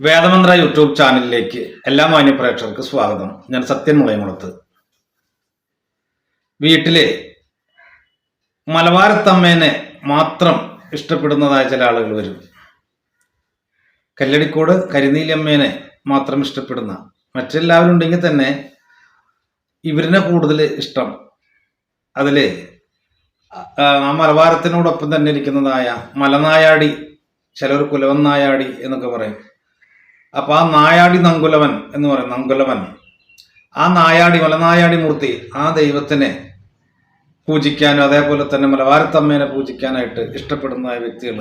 വേദമന്ത്ര YouTube ചാനലിലേക്ക് എല്ലാ മാന്യ പ്രേക്ഷകർക്ക് സ്വാഗതം. ഞാൻ സത്യൻ മുളയമുളത്ത്. വീട്ടിലെ മലബാരത്തമ്മേനെ മാത്രം ഇഷ്ടപ്പെടുന്നതായ ചില ആളുകൾ വരും. കല്ലടിക്കോട് കരിനീലമ്മേനെ മാത്രം ഇഷ്ടപ്പെടുന്ന മറ്റെല്ലാവരും ഉണ്ടെങ്കിൽ തന്നെ ഇവരിനെ കൂടുതൽ ഇഷ്ടം. അതിൽ ആ മലബാരത്തിനോടൊപ്പം തന്നെ ഇരിക്കുന്നതായ മലനായാടി ചിലർ കുലവൻ നായാടി എന്നൊക്കെ പറയും. അപ്പൊ ആ നായാടി നങ്കുലവൻ എന്ന് പറയും നങ്കുലവൻ ആ നായാടി മലനായാടി മൂർത്തി ആ ദൈവത്തിനെ പൂജിക്കാനും അതേപോലെ തന്നെ മലബാരത്തമ്മേനെ പൂജിക്കാനായിട്ട് ഇഷ്ടപ്പെടുന്ന വ്യക്തികൾ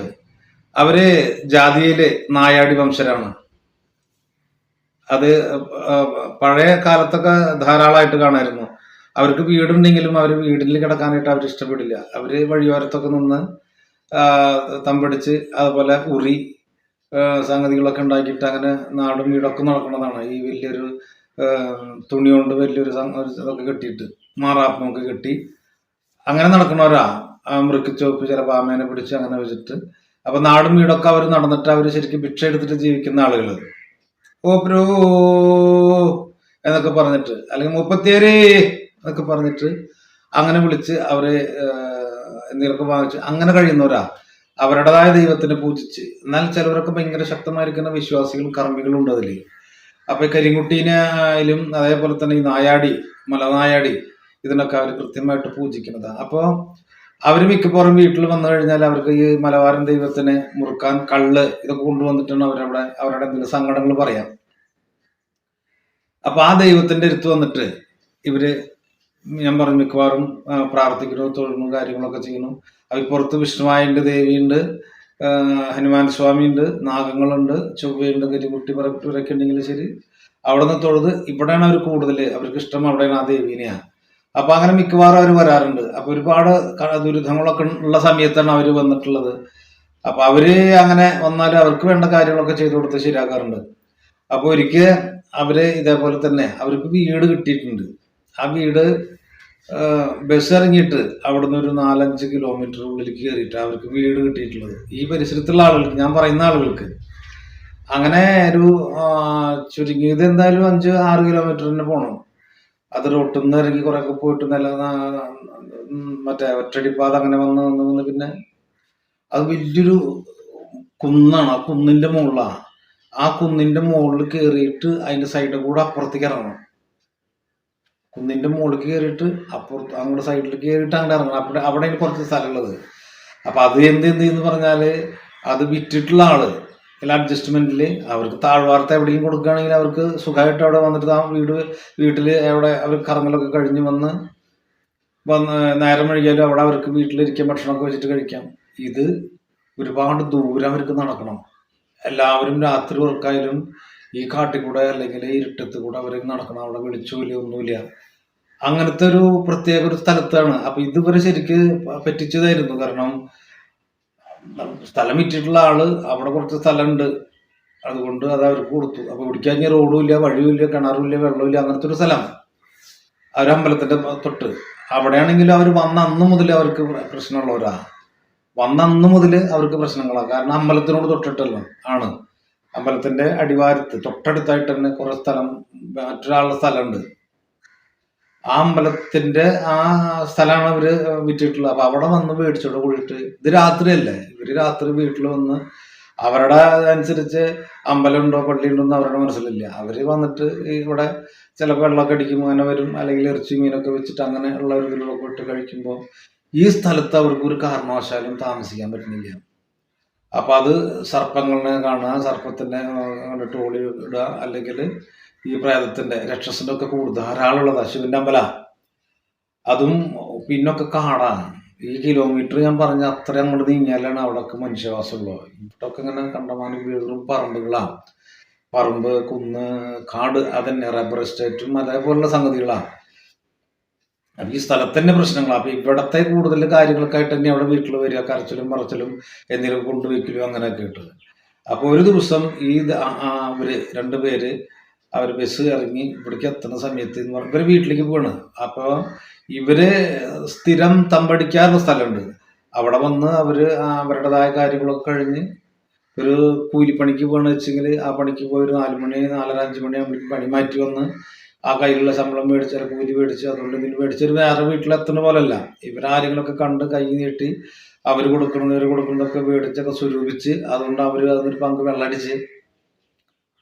അവർ ജാതിയിൽ നായാടി വംശരാണ്. അത് പഴയ കാലത്തൊക്കെ ധാരാളമായിട്ട് കാണായിരുന്നു. അവർക്ക് വീടുണ്ടെങ്കിലും അവർ വീടിൽ കിടക്കാനായിട്ട് അവർ ഇഷ്ടപ്പെടില്ല അവർ വഴിയോരത്തൊക്കെ നിന്ന് തമ്പടിച്ച് അതുപോലെ ഉറി സംഗതികളൊക്കെ ഉണ്ടാക്കിയിട്ട് അങ്ങനെ നാടും വീടൊക്കെ നടക്കുന്നതാണ്. ഈ വലിയൊരു തുണി കൊണ്ട് വലിയൊരു ഇതൊക്കെ കെട്ടിയിട്ട് മാറാപ്പമൊക്കെ കെട്ടി അങ്ങനെ നടക്കുന്നവരാ. മൃഗച്ചോപ്പ് ചില പാമേനെ പിടിച്ച് അങ്ങനെ വെച്ചിട്ട്. അപ്പൊ നാടും വീടൊക്കെ അവർ നടന്നിട്ട് അവർ ശരിക്കും ഭിക്ഷ എടുത്തിട്ട് ജീവിക്കുന്ന ആളുകൾ ഓ ബ്രോ എന്നൊക്കെ പറഞ്ഞിട്ട് അല്ലെങ്കിൽ മുപ്പത്തിയേരേ എന്നൊക്കെ പറഞ്ഞിട്ട് അങ്ങനെ വിളിച്ച് അവരെ എന്തെങ്കിലുമൊക്കെ വാങ്ങിച്ച് അങ്ങനെ കഴിയുന്നവരാ. അവരുടേതായ ദൈവത്തിനെ പൂജിച്ച്. എന്നാൽ ചിലവരൊക്കെ ഭയങ്കര ശക്തമായിരിക്കുന്ന വിശ്വാസികളും കർമ്മികളും ഉണ്ട് അതിൽ അപ്പൊ കരിങ്കുട്ടീനെ ആയാലും അതേപോലെ തന്നെ ഈ നായാടി മലനായാടി ഇതിനൊക്കെ അവർ കൃത്യമായിട്ട് പൂജിക്കുന്നത്. അപ്പോൾ അവർ മിക്കപ്പോഴും വീട്ടിൽ വന്നു കഴിഞ്ഞാൽ അവർക്ക് ഈ മലബാരൻ ദൈവത്തിനെ മുറുക്കാൻ കള്ള് ഇതൊക്കെ കൊണ്ടുവന്നിട്ടാണ് അവരവിടെ അവരുടെ എന്തെങ്കിലും സങ്കടങ്ങൾ പറയാം. അപ്പൊ ആ ദൈവത്തിന്റെ അടുത്ത് വന്നിട്ട് ഇവർ ഞാൻ പറഞ്ഞു മിക്കവാറും പ്രാർത്ഥിക്കുന്നു തൊഴുന്നു കാര്യങ്ങളൊക്കെ ചെയ്യുന്നു. അതിൽ പുറത്ത് വിഷ്ണുവായുണ്ട് ദേവിയുണ്ട് ഹനുമാൻ സ്വാമിയുണ്ട് നാഗങ്ങളുണ്ട് ചൊവ്വയുണ്ട് കരികുട്ടി പറപ്പിട്ടവരൊക്കെ ഉണ്ടെങ്കിൽ ശരി. അവിടെ നിന്ന് തൊഴുത് ഇവിടെയാണ് അവർ കൂടുതൽ അവർക്ക് ഇഷ്ടം അവിടെയാണ് ആ ദേവീനെയാണ് അപ്പൊ അങ്ങനെ മിക്കവാറും അവർ വരാറുണ്ട്. അപ്പൊ ഒരുപാട് ദുരിതങ്ങളൊക്കെ ഉള്ള സമയത്താണ് അവർ വന്നിട്ടുള്ളത്. അപ്പൊ അവർ അങ്ങനെ വന്നാൽ അവർക്ക് വേണ്ട കാര്യങ്ങളൊക്കെ ചെയ്തു കൊടുത്ത് ശരിയാക്കാറുണ്ട്. അപ്പൊ ഒരിക്കൽ അവർ ഇതേപോലെ തന്നെ അവർക്ക് വീട് കിട്ടിയിട്ടുണ്ട്. ആ വീട് ബസ് ഇറങ്ങിയിട്ട് അവിടുന്ന് ഒരു നാലഞ്ച് കിലോമീറ്റർ ഉള്ളിലേക്ക് കയറിയിട്ട് അവർക്ക് വീട് കിട്ടിയിട്ടുള്ളത്. ഈ പരിസരത്തുള്ള ആളുകൾക്ക് ഞാൻ പറയുന്ന ആളുകൾക്ക്. അങ്ങനെ ഒരു ചുരുങ്ങിയത് എന്തായാലും അഞ്ച് ആറ് കിലോമീറ്റർ തന്നെ പോകണം അത് റോട്ടിൽ നിന്ന് ഇറങ്ങി കുറെ ഒക്കെ പോയിട്ട് നല്ല മറ്റേ ഒറ്റടിപ്പാത അങ്ങനെ വന്ന് വന്ന് വന്ന് പിന്നെ അത് വലിയൊരു കുന്നാണ്. ആ കുന്നിന്റെ മുകളിലാണ് ആ കുന്നിന്റെ മുകളിൽ കയറിയിട്ട് അതിന്റെ സൈഡിൽ കൂടെ അപ്പുറത്തേക്ക് ഇറങ്ങണം. കുന്നിന്റെ മുകളിൽ കയറിയിട്ട് അപ്പുറത്ത് അങ്ങോട്ട് സൈഡിൽ കയറിയിട്ട് അങ്ങോട്ട് ഇറങ്ങണം. അവിടെ അവിടെയാണ് കുറച്ച് സ്ഥലമുള്ളത്. അപ്പൊ അത് എന്ത് എന്ത് എന്ന് പറഞ്ഞാൽ അത് വിറ്റിട്ടുള്ള ആൾ. ചില അഡ്ജസ്റ്റ്മെന്റിൽ അവർക്ക് താഴ്വാർത്ത എവിടെയും കൊടുക്കുകയാണെങ്കിൽ അവർക്ക് സുഖമായിട്ട് അവിടെ വന്നിട്ട് ആ വീട് വീട്ടിൽ അവിടെ അവർ കറങ്ങലൊക്കെ കഴിഞ്ഞ് വന്ന് വന്ന് നേരം വഴിയാലും അവിടെ അവർക്ക് വീട്ടിലിരിക്കാൻ ഭക്ഷണമൊക്കെ വെച്ചിട്ട് കഴിക്കാം. ഇത് ഒരുപാട് ദൂരം അവർക്ക് നടക്കണം. എല്ലാവരും രാത്രി ഉറക്കായാലും ഈ കാട്ടിൽ കൂടെ അല്ലെങ്കിൽ ഇരുട്ടത്ത് കൂടെ അവർ നടക്കണം. അവിടെ വിളിച്ചില്ല ഒന്നുമില്ല. അങ്ങനത്തെ ഒരു പ്രത്യേക ഒരു സ്ഥലത്താണ്. അപ്പൊ ഇതുവരെ ശരിക്ക് പറ്റിച്ചതായിരുന്നു. കാരണം സ്ഥലം വിറ്റിട്ടുള്ള ആൾ അവിടെ കുറച്ച് സ്ഥലമുണ്ട് അതുകൊണ്ട് അത് അവർക്ക് കൊടുത്തു. അപ്പൊ ഇവിടേക്ക് റോഡും ഇല്ല വഴിയും ഇല്ല കിണറും ഇല്ല വെള്ളവും ഇല്ല അങ്ങനത്തെ ഒരു സ്ഥലം. ഒരു അമ്പലത്തിന്റെ തൊട്ട്. അവിടെയാണെങ്കിലും അവർ വന്ന അന്ന് മുതൽ അവർക്ക് പ്ര- പ്രശ്നമുള്ളവരാ. വന്ന അന്ന് മുതൽ അവർക്ക് പ്രശ്നങ്ങളാണ് കാരണം അമ്പലത്തിനോട് തൊട്ടിട്ടല്ലോ ആണ്. അമ്പലത്തിന്റെ അടിവാരത്ത് തൊട്ടടുത്തായിട്ട് തന്നെ കുറെ സ്ഥലം മറ്റൊരാളുടെ സ്ഥലമുണ്ട്. ആ അമ്പലത്തിന്റെ ആ സ്ഥലമാണ് അവർ വിറ്റിട്ടുള്ളത്. അപ്പൊ അവിടെ വന്ന് മേടിച്ചോണ്ട് കൂടിയിട്ട് ഇത് രാത്രിയല്ലേ? ഇവർ രാത്രി വീട്ടിൽ വന്ന് അവരുടെ അനുസരിച്ച് അമ്പലമുണ്ടോ പള്ളിയുണ്ടോ എന്ന് അവരുടെ മനസ്സിലില്ല. അവർ വന്നിട്ട് ഇവിടെ ചിലപ്പോൾ വെള്ളമൊക്കെ അടിക്കുമ്പോൾ അങ്ങനെ വരും. അല്ലെങ്കിൽ ഇറച്ചി മീനൊക്കെ വെച്ചിട്ട് അങ്ങനെ ഉള്ള ഒരു ഇതിലൊക്കെ ഇട്ട് കഴിക്കുമ്പോൾ ഈ സ്ഥലത്ത് അവർക്ക് ഒരു കാരണവശാലും താമസിക്കാൻ പറ്റുന്നില്ല. അപ്പൊ അത് സർപ്പങ്ങളെ കാണുക സർപ്പത്തിന്റെ കണ്ടിട്ട് ഓടി ഇടുക അല്ലെങ്കിൽ ഈ പ്രേതത്തിന്റെ രക്ഷസിന്റെ ഒക്കെ കൂടുതൽ ധാരാളമുള്ളതാ ശിവന്റെ അമ്പല. അതും പിന്നൊക്കെ കാടാണ് ഈ കിലോമീറ്റർ ഞാൻ പറഞ്ഞ അത്ര അങ്ങോട്ട് നീങ്ങിയാലാണ് അവിടെയൊക്കെ മനുഷ്യവാസമുള്ളത് ഇവിടൊക്കെ ഇങ്ങനെ കണ്ടമാനം വീടും പറമ്പുകളാണ്. പറമ്പ് കുന്ന് കാട് അതന്നെ റബ്ബർ എസ്റ്റേറ്റും അതേപോലുള്ള സംഗതികളാണ്. അപ്പൊ ഈ സ്ഥലത്തന്നെ പ്രശ്നങ്ങളാണ് അപ്പൊ ഇവിടത്തെ കൂടുതൽ കാര്യങ്ങളൊക്കെ ആയിട്ട് തന്നെ അവിടെ വീട്ടിൽ വരിക കരച്ചിലും മറച്ചിലും എന്തെങ്കിലും കൊണ്ടുവയ്ക്കലും അങ്ങനെയൊക്കെ ഇട്ടത് അപ്പൊ ഒരു ദിവസം ഈ അവർ രണ്ടുപേര് അവർ ബസ് ഇറങ്ങി ഇവിടേക്ക് എത്തുന്ന സമയത്ത് എന്ന് പറഞ്ഞാൽ ഇവർ വീട്ടിലേക്ക് പോവാണ്. അപ്പോൾ ഇവർ സ്ഥിരം തമ്പടിക്കാറുള്ള സ്ഥലമുണ്ട്. അവിടെ വന്ന് അവർ ആ അവരുടേതായ കാര്യങ്ങളൊക്കെ കഴിഞ്ഞ് ഒരു കൂലിപ്പണിക്ക് പോകണമെന്ന് വെച്ചെങ്കിൽ ആ പണിക്ക് പോയി ഒരു നാല് മണി നാലര അഞ്ച് മണി ആകുമ്പോഴേക്കും പണി മാറ്റി വന്ന് ആ കയ്യിലുള്ള ശമ്പളം മേടിച്ച് അല്ല കൂലി മേടിച്ച് അതുകൊണ്ട് ഇതിൽ മേടിച്ചൊരു വേറെ വീട്ടിലെത്തുന്ന പോലല്ല. ഇവരാരെങ്കിലുമൊക്കെ കണ്ട് കൈ നീട്ടി അവർ കൊടുക്കുന്നത് ഇവർ കൊടുക്കുന്നതൊക്കെ മേടിച്ചൊക്കെ സ്വരൂപിച്ച് അതുകൊണ്ട് അവർ അതിനൊരു പങ്ക് വെള്ളടിച്ച്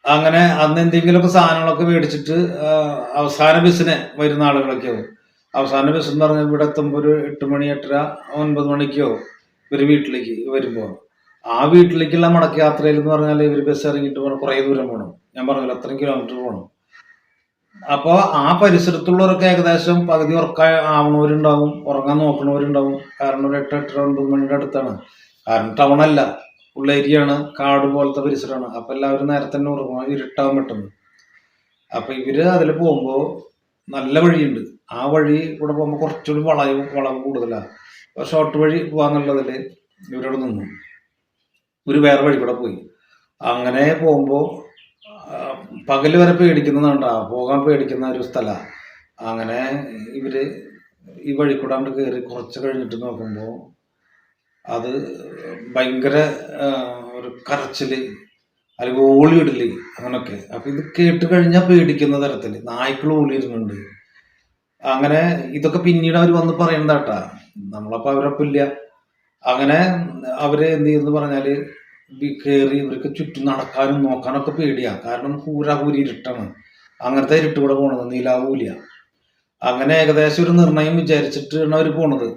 അങ്ങനെ അന്ന് എന്തെങ്കിലുമൊക്കെ സാധനങ്ങളൊക്കെ മേടിച്ചിട്ട് അവസാന ബസ്സിന് വരുന്ന ആളുകളൊക്കെ ആവും അവസാന ബസ് എന്ന് പറഞ്ഞാൽ ഇവിടെ എത്തുമ്പോൾ ഒരു എട്ട് മണി എട്ടര ഒൻപത് മണിക്കോ ഇവർ വീട്ടിലേക്ക് വരുമ്പോൾ ആ വീട്ടിലേക്കുള്ള മടക്ക യാത്രയിൽ എന്ന് പറഞ്ഞാൽ ഇവർ ബസ് ഇറങ്ങിയിട്ട് പോകണം കുറേ ദൂരം പോകണം ഞാൻ പറഞ്ഞല്ലോ അത്രയും കിലോമീറ്റർ പോകണം അപ്പോൾ ആ പരിസരത്തുള്ളവരൊക്കെ ഏകദേശം പകുതി ഉറക്ക ആവണവരുണ്ടാവും ഉറങ്ങാൻ നോക്കണവരുണ്ടാവും. കാരണം ഒരു എട്ട് എട്ടര ഒൻപത് മണിയുടെ അടുത്താണ്. കാരണം ടൗൺ അല്ല. ഉള്ള ഏരിയയാണ് കാട് പോലത്തെ പരിസരമാണ്. അപ്പം എല്ലാവരും നേരത്തെ തന്നെ ഉറങ്ങും. ഇരുട്ടാവും പെട്ടെന്ന്. അപ്പം ഇവർ അതിൽ പോകുമ്പോൾ നല്ല വഴിയുണ്ട്. ആ വഴി കൂടെ പോകുമ്പോൾ കുറച്ചുകൂടി വളവ് വളവ് കൂടുതലാണ് ഷോർട്ട് വഴി പോകാന്നുള്ളതിൽ ഇവരോട് നിന്നു. ഒരു വേറെ വഴി കൂടെ പോയി. അങ്ങനെ പോകുമ്പോൾ പകൽ വരെ പേടിക്കുന്നതാണ്ടാ പോകാൻ പേടിക്കുന്ന ഒരു സ്ഥലമാണ് അങ്ങനെ ഇവർ ഈ വഴി കൂടാണ്ട് കയറി കുറച്ച് കഴിഞ്ഞിട്ട് നോക്കുമ്പോൾ അത് ഭയങ്കര ഒരു കരച്ചിൽ അല്ലെങ്കിൽ ഓളിയിടൽ അങ്ങനൊക്കെ. അപ്പൊ ഇത് കേട്ട് കഴിഞ്ഞാൽ പേടിക്കുന്ന തരത്തിൽ. നായ്ക്കൾ ഓളിയിരുന്നുണ്ട് അങ്ങനെ ഇതൊക്കെ പിന്നീട് അവർ വന്ന് പറയുന്നതാട്ടാ നമ്മളപ്പോ അവരൊപ്പം ഇല്ല അങ്ങനെ അവർ എന്ത് ചെയ്യുന്നു പറഞ്ഞാൽ കയറി ഇവർക്ക് ചുറ്റും നടക്കാനും നോക്കാനൊക്കെ പേടിയാ. കാരണം കൂരാകൂരി ഇരുട്ടാണ്. അങ്ങനത്തെ ഇരുട്ട് കൂടെ പോണത്. നീലാവൂല അങ്ങനെ ഏകദേശം ഒരു നിർണയം വിചാരിച്ചിട്ടാണ് അവർ പോണത്.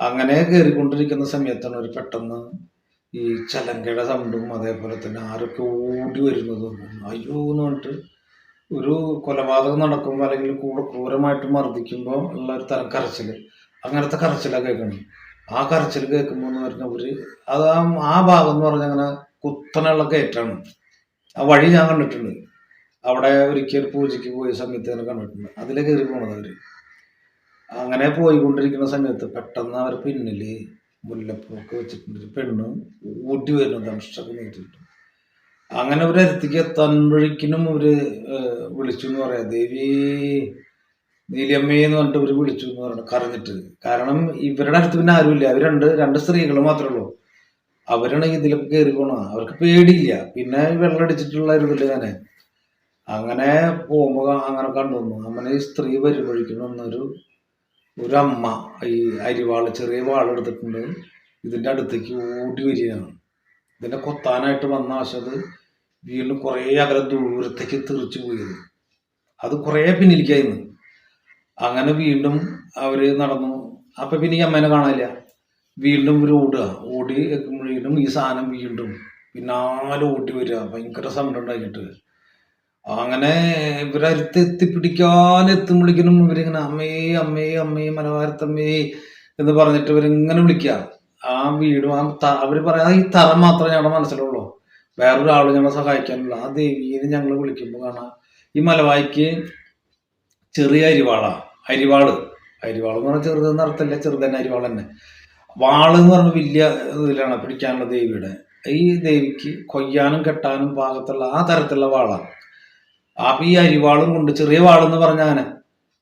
അങ്ങനെ കയറിക്കൊണ്ടിരിക്കുന്ന സമയത്താണ് ഒരു പെട്ടെന്ന് ഈ ചലങ്കയുടെ സൗണ്ടും അതേപോലെ തന്നെ ആരൊക്കെ ഓടി വരുന്നതും അയ്യോ എന്ന് പറഞ്ഞിട്ട് ഒരു കൊലപാതകം നടക്കുമ്പോൾ അല്ലെങ്കിൽ കൂടെ ക്രൂരമായിട്ട് മർദ്ദിക്കുമ്പോൾ ഉള്ള ഒരു തരം കരച്ചിൽ അങ്ങനത്തെ കരച്ചിലാണ് കേൾക്കണം ആ കരച്ചിൽ കേൾക്കുമ്പോൾ എന്ന് പറഞ്ഞാൽ ഒരു അത് ആ ഭാഗം എന്ന് പറഞ്ഞാൽ അങ്ങനെ കുത്തനുള്ള കയറ്റാണ് ആ വഴി ഞാൻ കണ്ടിട്ടുണ്ട്. അവിടെ ഒരിക്കൽ പൂജയ്ക്ക് പോയ സമയത്ത് തന്നെ കണ്ടിട്ടുണ്ട്. അതിലേക്ക് കയറി പോണത് അവർ. അങ്ങനെ പോയിക്കൊണ്ടിരിക്കുന്ന സമയത്ത് പെട്ടെന്ന് അവർ പിന്നിൽ മുല്ലപ്പൂക്കെ വെച്ചിട്ടുണ്ട് ഒരു പെണ്ണ് ഊട്ടി വരുന്നു ദംഷ്ടൊക്കെ നീട്ടിട്ട് അങ്ങനെ ഒരു അടുത്തേക്ക് എത്താൻപഴിക്കിനും ഏഹ്, വിളിച്ചു എന്ന് പറയാം ദേവി നീലിയമ്മയെ എന്ന് പറഞ്ഞിട്ട് ഇവർ വിളിച്ചു എന്ന് പറഞ്ഞു കരഞ്ഞിട്ട്. കാരണം ഇവരുടെ അടുത്ത് പിന്നെ ആരുമില്ല. അവർ രണ്ട് രണ്ട് സ്ത്രീകൾ മാത്രമേ ഉള്ളൂ. അവരാണ് ഇതിലൊക്കെ കയറി അവർക്ക് പേടിയില്ല. പിന്നെ വെള്ളം അടിച്ചിട്ടുള്ള ഇതിൽ തന്നെ. അങ്ങനെ പോകുമ്പോ അങ്ങനെ കണ്ടു അങ്ങനെ ഈ സ്ത്രീ വരുമ്പോഴേക്കും ഒരു അമ്മ ഈ അരിവാൾ ചെറിയ വാളെടുത്തിട്ടുണ്ട് ഇതിന്റെ അടുത്തേക്ക് ഓടി വരികയാണ്. ഇതിനെ കൊത്താനായിട്ട് വന്ന ആശത് വീണ്ടും കുറേ അകലെ ദൂരത്തേക്ക് തെറിച്ചു പോയത്. അത് കുറേ പിന്നിലേക്കായിരുന്നു. അങ്ങനെ വീണ്ടും അവർ നടന്നു. അപ്പം പിന്നെ ഈ അമ്മേനെ കാണാനില്ല. വീണ്ടും ഇവർ ഓടുക. ഓടി വീണ്ടും ഈ സാധനം വീണ്ടും പിന്നാലെ ഓടി വരിക. ഭയങ്കര സമരം ഉണ്ടാക്കിയിട്ട്. അങ്ങനെ ഇവരടുത്ത് എത്തിപ്പിടിക്കാൻ എത്തുമ്പോഴേക്കിനും ഇവരിങ്ങനെ അമ്മേ അമ്മേ അമ്മേ മനോഹരത്തമ്മേ എന്ന് പറഞ്ഞിട്ട് ഇവരിങ്ങനെ വിളിക്കുക ആ വീടും ആ അവർ പറയാ ഈ തറ മാത്രമേ ഞങ്ങളുടെ മനസ്സിലുള്ളൂ. വേറൊരാൾ ഞങ്ങളെ സഹായിക്കാനുള്ള ആ ദേവീനെ ഞങ്ങൾ വിളിക്കുമ്പോൾ കാണാം. ഈ മലവായിക്ക് ചെറിയ അരിവാള. അരിവാൾ. അരിവാൾ എന്ന് പറഞ്ഞാൽ ചെറുതെന്ന് അർത്ഥമില്ല. ചെറുതന്നെ അരിവാൾ തന്നെ. വാൾ എന്ന് പറഞ്ഞ വലിയ ഇതിലാണ് പിടിക്കാനുള്ള ദേവിയുടെ. ഈ ദേവിക്ക് കൊയ്യാനും കെട്ടാനും പാകത്തുള്ള ആ തരത്തിലുള്ള വാളാണ് അപ്പൊ ഈ അരിവാളും കൊണ്ട് ചെറിയ വാളെന്ന് പറഞ്ഞ അങ്ങനെ.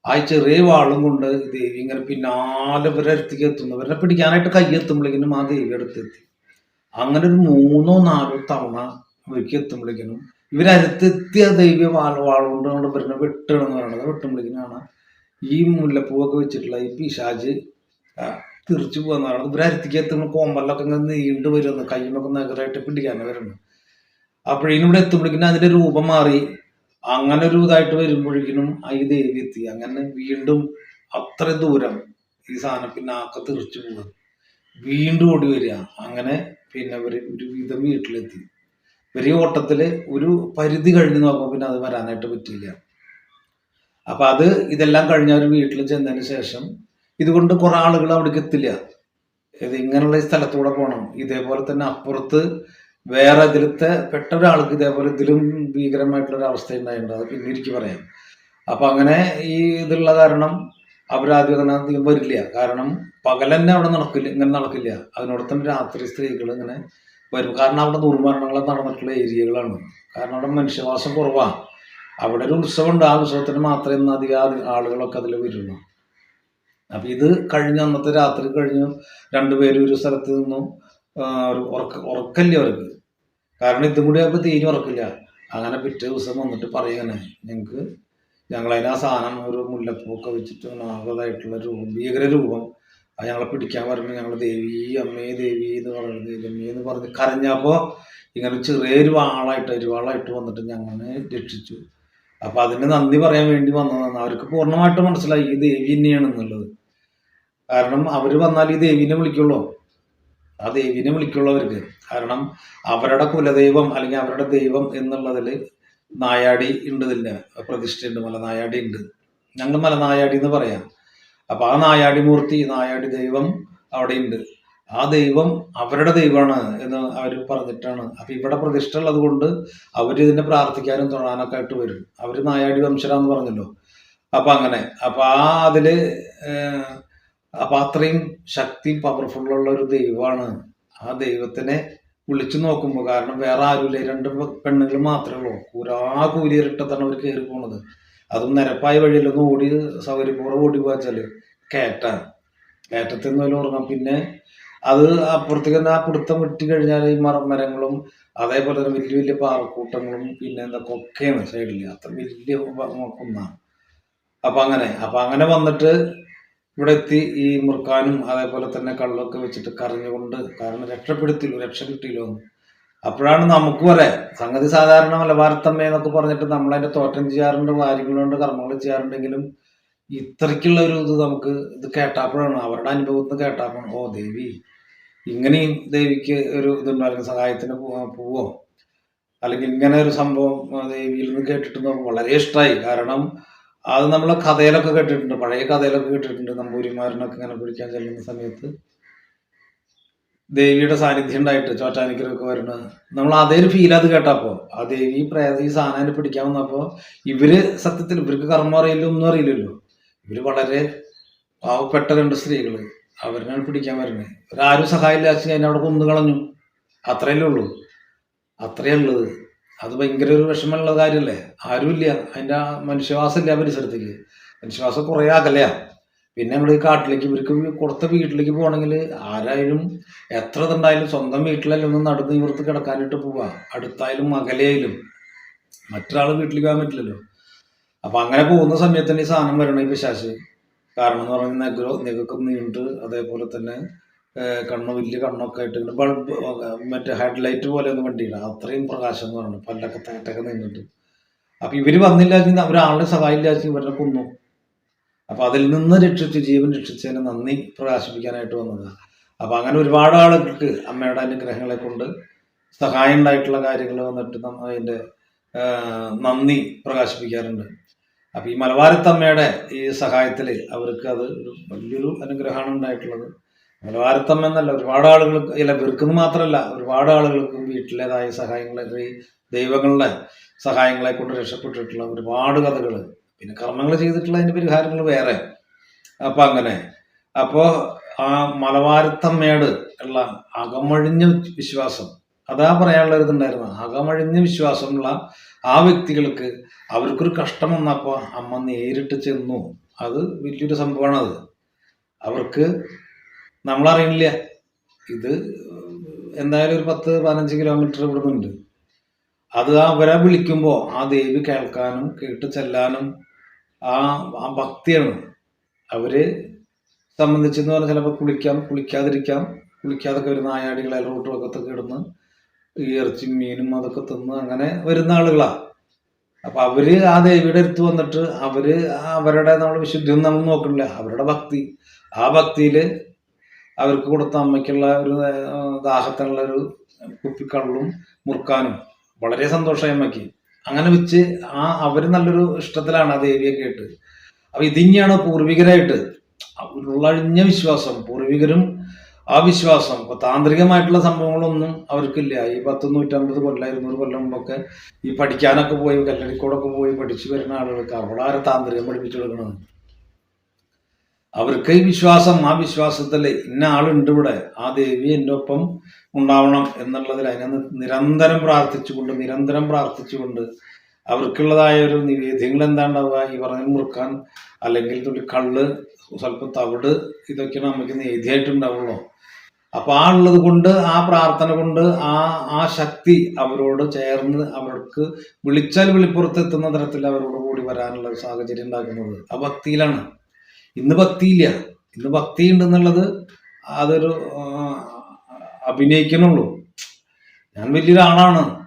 ആ ചെറിയ വാളും കൊണ്ട് ദേവി ഇങ്ങനെ പിന്നാലെ ഇവരെ അടുത്തേക്ക് എത്തുന്നു. ഇവരെ പിടിക്കാനായിട്ട് കൈ എത്തുമ്പോഴേക്കിനും ആ ദേവി അടുത്തെത്തി അങ്ങനെ ഒരു മൂന്നോ നാലോ തവണ ഇവർക്ക് എത്തുമ്പോഴേക്കിനും ഇവരടുത്തെത്തിയ ദൈവ വാൾ വാളുകൊണ്ട് നമ്മുടെ ഇവരെ വെട്ടണമെന്ന് പറയണത് വെട്ടുമ്പോഴേക്കിനും കാണാം ഈ മുല്ലപ്പൂവൊക്കെ വെച്ചിട്ടുള്ള ഈ പിശാജ് തിരിച്ചു പോകുന്ന പോകാന്ന് പറയുന്നത്. ഇവരെ അടുത്തേക്ക് എത്തുമ്പോൾ കോമ്പലൊക്കെ ഇങ്ങനെ നീണ്ടു വരുന്നു. കയ്യുമൊക്കെ നഗരമായിട്ട് പിടിക്കാൻ വരുന്നു അപ്പോഴേക്കും ഇവിടെ എത്തുമ്പോഴേക്കിനും അതിന്റെ രൂപം മാറി. അങ്ങനെ ഒരു ഇതായിട്ട് വരുമ്പോഴേക്കിനും ഈ ദേവി എത്തി. അങ്ങനെ വീണ്ടും അത്ര ദൂരം ഈ സാധനം പിന്നെ ആക്ക തെറിച്ചു പോകുന്നത് വീണ്ടും ഓടി വരിക. അങ്ങനെ പിന്നെ ഇവർ ഒരു വിധം വീട്ടിലെത്തി. ഇവർ ഈ ഓട്ടത്തിൽ ഒരു പരിധി കഴിഞ്ഞ് നോക്കുമ്പോൾ പിന്നെ അത് വരാനായിട്ട് പറ്റിയില്ല. അപ്പൊ അത് ഇതെല്ലാം കഴിഞ്ഞ ഒരു വീട്ടിൽ ചെന്നതിന് ശേഷം ഇതുകൊണ്ട് കുറെ ആളുകൾ അവിടേക്ക് എത്തില്ല. ഇത് ഇങ്ങനെയുള്ള സ്ഥലത്തൂടെ പോകണം ഇതേപോലെ തന്നെ അപ്പുറത്ത് വേറെ ഇതിലത്തെ പെട്ട ഒരാൾക്ക് ഇതേപോലെ ഇതിലും ഭീകരമായിട്ടുള്ള ഒരു അവസ്ഥ ഉണ്ടായിട്ടുണ്ട്. അത് പിന്നെ എനിക്ക് പറയാം. അപ്പൊ അങ്ങനെ ഈ ഇതുള്ള കാരണം അവരാദ്യം അങ്ങനെ അധികം വരില്ല. കാരണം പകൽ തന്നെ അവിടെ നടക്കില്ല ഇങ്ങനെ നടക്കില്ല. അതിനോട് തന്നെ രാത്രി സ്ത്രീകൾ ഇങ്ങനെ വരും. കാരണം അവിടെ ദുർമരണങ്ങൾ നടന്നിട്ടുള്ള ഏരിയകളാണ്. കാരണം അവിടെ മനുഷ്യവാസം കുറവാണ് അവിടെ ഒരു ഉത്സവമുണ്ട്. ആ ഉത്സവത്തിന് മാത്രമേ ഇന്ന് അധികം ആൾ ആളുകളൊക്കെ അതിൽ വരുള്ളൂ. അപ്പൊ ഇത് കഴിഞ്ഞ അന്നത്തെ രാത്രി കഴിഞ്ഞു രണ്ടുപേരും ഒരു സ്ഥലത്ത് നിന്നു ഉറക്ക ഉറക്കല്ലേ അവർക്ക്. കാരണം ഇതും കൂടി ആകുമ്പോൾ തീരെ ഉറക്കില്ല. അങ്ങനെ പിറ്റേ ദിവസം വന്നിട്ട് പറയുകയാണ് ഞങ്ങൾക്ക് ഞങ്ങളതിന് ആ സാധനം ഒരു മുല്ലപ്പൂക്കെ വെച്ചിട്ട് നാഗതായിട്ടുള്ള രൂപം ഭീകര രൂപം. അത് ഞങ്ങളെ പിടിക്കാൻ പറയുമ്പോൾ ഞങ്ങൾ ദേവി അമ്മേ ദേവി എന്ന് പറയുന്നത് ദേവി എന്ന് പറഞ്ഞ് കരഞ്ഞപ്പോൾ ഇങ്ങനെ ചെറിയൊരു വാളായിട്ട് അരിവാളായിട്ട് വന്നിട്ട് ഞങ്ങളെ രക്ഷിച്ചു. അപ്പം അതിന് നന്ദി പറയാൻ വേണ്ടി വന്നതാണ്. അവർക്ക് പൂർണമായിട്ട് മനസ്സിലായി ഈ ദേവി തന്നെയാണ് എന്നുള്ളത് കാരണം അവർ വന്നാൽ ഈ ദേവീനെ വിളിക്കുള്ളൂ. ആ ദേവീനെ വിളിക്കുള്ളവർക്ക്. കാരണം അവരുടെ കുലദൈവം അല്ലെങ്കിൽ അവരുടെ ദൈവം എന്നുള്ളതിൽ നായാടി ഉണ്ട് ഇതിന്റെ പ്രതിഷ്ഠയുണ്ട് മലനായാടി ഉണ്ട്. ഞങ്ങൾ മലനായാടി എന്ന് പറയാം. അപ്പൊ ആ നായാടി മൂർത്തി നായാടി ദൈവം അവിടെ ഉണ്ട് ആ ദൈവം അവരുടെ ദൈവമാണ് എന്ന് അവർ പറഞ്ഞിട്ടാണ്. അപ്പൊ ഇവിടെ പ്രതിഷ്ഠ ഉള്ളത് കൊണ്ട് അവർ ഇതിനെ പ്രാർത്ഥിക്കാനും തൊഴാനൊക്കെ ആയിട്ട് വരും. അവർ നായാടി വംശരാന്ന് പറഞ്ഞല്ലോ. അപ്പൊ അങ്ങനെ. അപ്പൊ ആ അതിൽ അപ്പൊ അത്രയും ശക്തി പവർഫുൾ ഉള്ള ഒരു ദൈവമാണ് ആ ദൈവത്തിനെ വിളിച്ചു നോക്കുമ്പോൾ കാരണം വേറെ ആരുമില്ല. രണ്ട് പെണ്ണുങ്ങൾ മാത്രമേ ഉള്ളൂ. കൂരാ കൂലിയിരട്ടത്താണ് അവർ കയറി പോണത്. അതും നിരപ്പായ വഴിയിലൊന്നും ഓടി സൗകര്യപൂർവം ഓടി പോവാച്ചാൽ കയറ്റ കയറ്റത്തിൽ നിന്ന് ഉറങ്ങാം. പിന്നെ അത് അപ്പുറത്തേക്ക് ആ പിടുത്തം വിട്ടി കഴിഞ്ഞാൽ ഈ മരമരങ്ങളും അതേപോലെ തന്നെ വലിയ വലിയ പാറക്കൂട്ടങ്ങളും പിന്നെ എന്താ കൊക്കയാണ് സൈഡിൽ അത്ര വലിയ കുന്നാണ് അപ്പൊ അങ്ങനെ അപ്പൊ അങ്ങനെ വന്നിട്ട് ഇവിടെ എത്തി ഈ മുറുക്കാനും അതേപോലെ തന്നെ കള്ളൊക്കെ വെച്ചിട്ട് കറിഞ്ഞുകൊണ്ട് കാരണം രക്ഷപ്പെടുത്തില്ലോ രക്ഷ കിട്ടിയില്ലോ. അപ്പോഴാണ് നമുക്ക് വരെ സംഗതി സാധാരണ മലബാരത്തമ്മ എന്നൊക്കെ പറഞ്ഞിട്ട് നമ്മളതിന്റെ തോറ്റം ചെയ്യാറുണ്ട് കാര്യങ്ങളുണ്ട് കർമ്മങ്ങൾ ചെയ്യാറുണ്ടെങ്കിലും ഇത്രയ്ക്കുള്ള ഒരു ഇത് നമുക്ക് ഇത് കേട്ടാപ്പോഴാണ് അവരുടെ അനുഭവത്തിൽ കേട്ടാപ്പോഴാണ് ഓ ദേവി ഇങ്ങനെയും ദേവിക്ക് ഒരു ഇതുണ്ടായിരുന്നു സഹായത്തിന് പോവോ? അല്ലെങ്കിൽ ഇങ്ങനെ ഒരു സംഭവം ദേവിയിൽ നിന്ന് കേട്ടിട്ട് നമുക്ക് വളരെ ഇഷ്ടമായി കാരണം അത് നമ്മൾ കഥയിലൊക്കെ കേട്ടിട്ടുണ്ട്. പഴയ കഥയിലൊക്കെ കേട്ടിട്ടുണ്ട്. നമ്പൂരിമാരനൊക്കെ ഇങ്ങനെ പിടിക്കാൻ ചെല്ലുന്ന സമയത്ത്. ദേവിയുടെ സാന്നിധ്യം ഉണ്ടായിട്ട് ചോറ്റാനിക്കരൊക്കെ വരുന്നത് നമ്മൾ അതേ ഒരു ഫീൽ അത് കേട്ടപ്പോ ആ ദേവി പ്രേത ഈ സാധനം പിടിക്കാൻ വന്നപ്പോ ഇവർ സത്യത്തിൽ ഇവർക്ക് കർമ്മം അറിയില്ല ഒന്നും അറിയില്ലല്ലോ. ഇവർ വളരെ പാവപ്പെട്ട രണ്ട് സ്ത്രീകൾ. അവരിനാണ് പിടിക്കാൻ വരുന്നത്. ഒരാരും സഹായമില്ല അതിനെ അവിടെ കൊന്നു കളഞ്ഞു. അത്രയല്ലേ ഉള്ളൂ. അത്രയേ ഉള്ളത്. അത് ഭയങ്കര ഒരു വിഷമമുള്ള കാര്യമല്ലേ ആരുമില്ല. അതിന്റെ ആ മനുഷ്യവാസം ഇല്ല പരിസരത്തിൽ മനുഷ്യവാസം കുറേ അകലെയാ പിന്നെ നമ്മൾ ഈ കാട്ടിലേക്ക് ഇവർക്ക് കൊടുത്ത വീട്ടിലേക്ക് പോകണമെങ്കിൽ ആരായാലും എത്ര ഇതുണ്ടായാലും സ്വന്തം വീട്ടിലല്ലേ ഒന്ന് നടന്ന് ഇവർക്ക് കിടക്കാനായിട്ട് പോവാ അടുത്തായാലും അകലെയായാലും. മറ്റൊരാൾ വീട്ടിലേക്ക് പോകാൻ പറ്റില്ലല്ലോ. അപ്പൊ അങ്ങനെ പോകുന്ന സമയത്ത് തന്നെ ഈ സാധനം വരണം ഈ പിശാശ് കാരണം എന്ന് പറഞ്ഞാൽ നെഗ്രോ നികക്കും നീണ്ട് അതേപോലെ തന്നെ കണ്ണ് വലിയ കണ്ണൊക്കെ ആയിട്ട് ബൾബ് മറ്റേ ഹെഡ്ലൈറ്റ് പോലെ ഒന്ന് വണ്ടിയില്ല അത്രയും പ്രകാശം എന്ന് പറയുന്നത് പല്ലൊക്കെ തേട്ടൊക്കെ നിന്നിട്ട്. അപ്പൊ ഇവർ വന്നില്ലാച്ചെങ്കിൽ സഹായം ഇല്ലാച്ച ഇവരെ കൊന്നു. അപ്പൊ അതിൽ നിന്ന് രക്ഷിച്ച് ജീവൻ രക്ഷിച്ചതിന് നന്ദി പ്രകാശിപ്പിക്കാനായിട്ട് വന്നതാണ് അപ്പൊ അങ്ങനെ ഒരുപാട് ആളുകൾക്ക് അമ്മയുടെ അനുഗ്രഹങ്ങളെ കൊണ്ട് സഹായം ഉണ്ടായിട്ടുള്ള കാര്യങ്ങൾ വന്നിട്ട് അതിന്റെ നന്ദി പ്രകാശിപ്പിക്കാറുണ്ട്. അപ്പൊ ഈ മലബാരത്തമ്മയുടെ ഈ സഹായത്തിൽ അവർക്ക് അത് വലിയൊരു അനുഗ്രഹമാണ് ഉണ്ടായിട്ടുള്ളത്. മലബാരത്തമ്മ എന്നല്ല ഒരുപാട് ആളുകൾക്ക് ഇല്ല വെറുക്കുന്ന മാത്രമല്ല ഒരുപാട് ആളുകൾക്കും വീട്ടിലേതായ സഹായങ്ങളെ ദൈവങ്ങളുടെ സഹായങ്ങളെ കൊണ്ട് രക്ഷപ്പെട്ടിട്ടുള്ള ഒരുപാട് കഥകൾ. പിന്നെ കർമ്മങ്ങൾ ചെയ്തിട്ടുള്ള അതിന്റെ പരിഹാരങ്ങൾ വേറെ. അപ്പൊ അങ്ങനെ. അപ്പോ ആ മലബാരത്തമ്മയോട് ഉള്ള അകമഴിഞ്ഞ വിശ്വാസം അതാ പറയാനുള്ള ഇതുണ്ടായിരുന്നു അകമഴിഞ്ഞ വിശ്വാസമുള്ള ആ വ്യക്തികൾക്ക് അവർക്കൊരു കഷ്ടം വന്നപ്പോ അമ്മ നേരിട്ട് ചെന്നു. അത് വലിയൊരു സംഭവമാണ് അത് അവർക്ക് നമ്മളറിയില്ല ഇത് എന്തായാലും ഒരു പത്ത് പതിനഞ്ച് കിലോമീറ്റർ ഇവിടെ ഉണ്ട് അത് ആ അവരെ വിളിക്കുമ്പോൾ ആ ദേവി കേൾക്കാനും കേട്ട് ചെല്ലാനും ആ ആ ഭക്തിയാണ്. അവർ സംബന്ധിച്ചെന്ന് പറഞ്ഞാൽ ചിലപ്പോൾ കുളിക്കാം കുളിക്കാതിരിക്കാം. കുളിക്കാതൊക്കെ വരുന്ന നായാടികളെ റോട്ട് കിടന്ന് ഈ ഇറച്ചി മീനും അതൊക്കെ തിന്ന് അങ്ങനെ വരുന്ന ആളുകളാ. അപ്പൊ അവർ ആ ദേവിയുടെ അടുത്ത് വന്നിട്ട് അവർ അവരുടെ നമ്മൾ വിശുദ്ധി ഒന്നും നമ്മൾ നോക്കണില്ല. അവരുടെ ഭക്തി. ആ ഭക്തിയിൽ അവർക്ക് കൊടുത്ത അമ്മയ്ക്കുള്ള ഒരു ദാഹത്തിനുള്ള ഒരു കുപ്പിക്കള്ളും മുറുക്കാനും വളരെ സന്തോഷമായി അമ്മയ്ക്ക്. അങ്ങനെ വെച്ച് ആ അവർ നല്ലൊരു ഇഷ്ടത്തിലാണ് ആ ദേവിയെ കേട്ട്. അപ്പൊ ഇതിനെയാണ് പൂർവികരായിട്ട് ഉള്ളഴിഞ്ഞ വിശ്വാസം പൂർവികരും ആ വിശ്വാസം. ഇപ്പൊ താന്ത്രികമായിട്ടുള്ള സംഭവങ്ങളൊന്നും അവർക്കില്ല. ഈ പത്ത് നൂറ്റമ്പത് കൊല്ലം ഇരുന്നൂറ് കൊല്ലം മുമ്പൊക്കെ ഈ പഠിക്കാനൊക്കെ പോയി കല്ലടിക്കോടൊക്കെ പോയി പഠിച്ചു വരുന്ന ആളുകൾക്ക് അവിടെ ആരെ താന്ത്രികം പഠിപ്പിച്ചു കൊടുക്കണത്. അവർക്ക് വിശ്വാസം ആ വിശ്വാസത്തിൽ ഇന്ന ആളുണ്ട് ഇവിടെ ആ ദേവി എന്റെ ഒപ്പം ഉണ്ടാവണം എന്നുള്ളതിൽ അതിനെ നിരന്തരം പ്രാർത്ഥിച്ചുകൊണ്ട് നിരന്തരം പ്രാർത്ഥിച്ചുകൊണ്ട് അവർക്കുള്ളതായ ഒരു നിവേദ്യങ്ങൾ എന്താണ്ടാവുക? ഈ പറഞ്ഞ മുറുക്കാൻ അല്ലെങ്കിൽ തുള്ളി കള്ള് സ്വല്പം തവിട് ഇതൊക്കെ നമുക്ക് നിവേദ്യമായിട്ടുണ്ടാവുള്ളൂ. അപ്പൊ ആ ഉള്ളത് കൊണ്ട് ആ പ്രാർത്ഥന കൊണ്ട് ആ ആ ശക്തി അവരോട് ചേർന്ന് അവർക്ക് വിളിച്ചാൽ വിളിപ്പുറത്ത് എത്തുന്ന തരത്തിൽ അവരോട് കൂടി വരാനുള്ള ഒരു സാഹചര്യം ഉണ്ടാക്കുന്നത് ആ ഭക്തിയിലാണ് ഇന്ന് ഭക്തിയില്ല. ഇന്ന് ഭക്തി ഉണ്ടെന്നുള്ളത് അതൊരു അഭിനയിക്കണുള്ളൂ. ഞാൻ വലിയൊരാളാണ്.